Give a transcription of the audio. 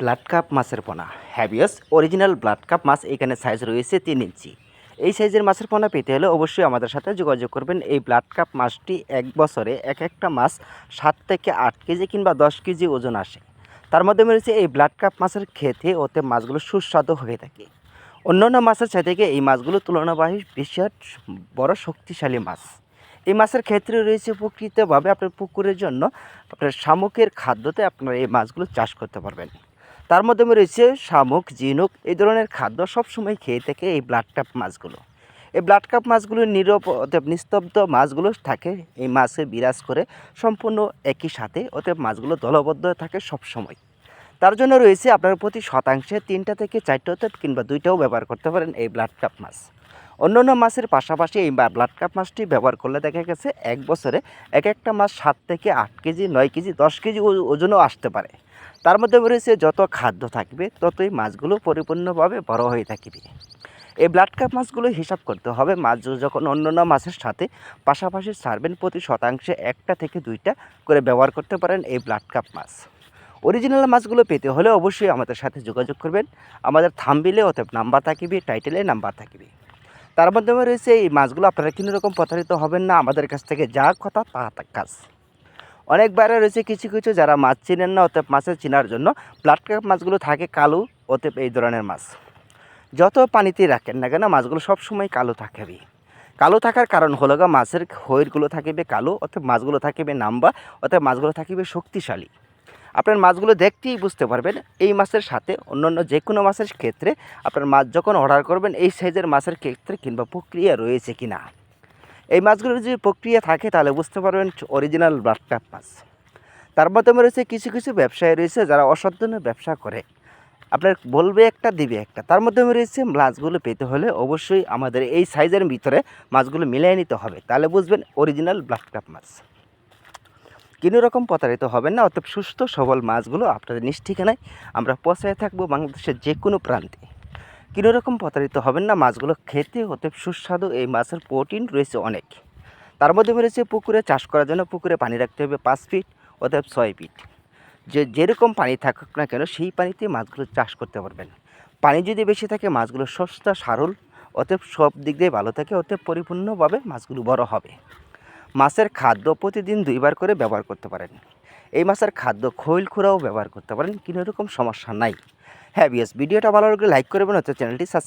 Blood cup মাছের পোনা। হ্যাবিয়াস অরিজিনাল ব্লাড কাপ মাছ এখানে সাইজ রয়েছে তিন ইঞ্চি। এই সাইজের মাছের পোনা পেতে হলে অবশ্যই আমাদের সাথে যোগাযোগ করবেন। এই ব্লাড কাপ মাছটি এক বছরে এক একটা মাছ সাত থেকে আট কেজি কিংবা দশ কেজি ওজন আসে। তার মধ্যে রয়েছে এই ব্লাড কাপ মাছের খেতে ওতে মাছগুলো সুস্বাদু হয়ে থাকে। অন্যান্য মাছের থেকে এই মাছগুলো তুলনাবাহী বিশাল বড় শক্তিশালী মাছ। এই মাছের ক্ষেত্রে রয়েছে প্রকৃতভাবে আপনার পুকুরের জন্য আপনার শামুকের খাদ্যতে আপনারা এই মাছগুলো চাষ করতে পারবেন। তার মধ্যে রয়েছে শামুক, ঝিনুক, এই ধরনের খাদ্য সবসময় খেয়ে থাকে এই ব্লাড কাপ মাছগুলো। এই ব্লাড কাপ মাছগুলো নিরব অতএব নিস্তব্ধ মাছগুলো থাকে, এই মাছে বিরাজ করে সম্পূর্ণ একই সাথে অতএব মাছগুলো দলবদ্ধ থাকে সবসময়। তার জন্য রয়েছে আপনার প্রতি শতাংশে তিনটা থেকে চারটে অতএব কিংবা দুইটাও ব্যবহার করতে পারেন এই ব্লাড কাপ মাছ। অন্যান্য মাছের পাশাপাশি এই ব্লাড কাপ মাছটি ব্যবহার করলে দেখা গেছে এক বছরে এক একটা মাছ সাত থেকে আট কেজি, নয় কেজি, দশ কেজি ওজনও আসতে পারে। তার মধ্যে রয়েছে যত খাদ্য থাকবে, ততই মাছগুলো পরিপূর্ণভাবে বড় হয়ে থাকবে। এই ব্লাড কাপ মাছগুলো হিসাব করতে হবে, মাছ যখন অন্যান্য মাছের সাথে পাশাপাশি ছাড়বেন প্রতি শতাংশে একটা থেকে দুইটা করে ব্যবহার করতে পারেন এই ব্লাড কাপ মাছ। অরিজিনাল মাছগুলো পেতে হলে অবশ্যই আমাদের সাথে যোগাযোগ করবেন। আমাদের থামবিলে অতএব নাম্বার থাকিবে টাইটেলে নাম্বার থাকিবে। তার মাধ্যমে রয়েছে এই মাছগুলো আপনারা কোনো রকম প্রতারিত হবেন না। আমাদের কাছ থেকে যা কথা তা কাজ। অনেক বাইরে রয়েছে কিছু কিছু যারা মাছ চিনেন না, অতএব মাছের চেনার জন্য কাপ মাছগুলো থাকে কালো, অতএব এই ধরনের মাছ। যত পানিতে রাখেন না কেন মাছগুলো সবসময় কালো থাকবে কালো থাকার কারণ হলো গা মাছের খৈরগুলো থাকিবে কালো, অতএব মাছগুলো থাকিবে নাম্বা অর্থাৎ মাছগুলো থাকিবে শক্তিশালী। আপনার মাছগুলো দেখতেই বুঝতে পারবেন এই মাছের সাথে অন্যান্য যে কোনো মাছের ক্ষেত্রে আপনার মাছ যখন অর্ডার করবেন, এই সাইজের মাছের ক্ষেত্রে কিংবা প্রক্রিয়া রয়েছে কি না এই মাছগুলোর যদি প্রক্রিয়া থাকে, তাহলে বুঝতে পারবেন অরিজিনাল ব্লাড মাছ। তার মাধ্যমে রয়েছে কিছু কিছু ব্যবসায়ী রয়েছে যারা অসাধ্যনের ব্যবসা করে। আপনার বলবে একটা, দিবে একটা। তার মাধ্যমে রয়েছে মাছগুলো পেতে হলে অবশ্যই আমাদের এই সাইজের ভিতরে মাছগুলো মিলিয়ে নিতে হবে। তাহলে বুঝবেন অরিজিনাল ব্লাড মাছ। কোনো রকম প্রতারিত হবেন না, অতএব সুস্থ সবল মাছগুলো আপনাদের নিজ ঠিকানায় আমরা পৌঁছায় থাকব বাংলাদেশের যে কোনো প্রান্তে। কোনো রকম প্রতারিত হবেন না, মাছগুলো খেতে অতএব সুস্বাদু, এই মাছের প্রোটিন রয়েছে অনেক। তার মধ্যে রয়েছে পুকুরে, চাষ করার জন্য পুকুরে পানি রাখতে হবে পাঁচ ফিট অর্থাৎ ছয় ফিট। যে যেরকম পানি থাকুক না কেন, সেই পানিতে মাছগুলো চাষ করতে পারবেন। পানি যদি বেশি থাকে, মাছগুলো সস্তা, সারল, অতএব সব দিক দিয়ে ভালো থাকে, অতএব পরিপূর্ণভাবে মাছগুলো বড় হবে। মাছের খাদ্য প্রতিদিন দুইবার করে ব্যবহার করতে পারেন। এই মাছের খাদ্য খৈল খুঁড়াও ব্যবহার করতে পারেন, কোনো রকম সমস্যা নাই। হ্যাঁ বিএস ভিডিওটা ভালো লাগলে লাইক করবেন হচ্ছে চ্যানেলটি সাবস্ক্রাইব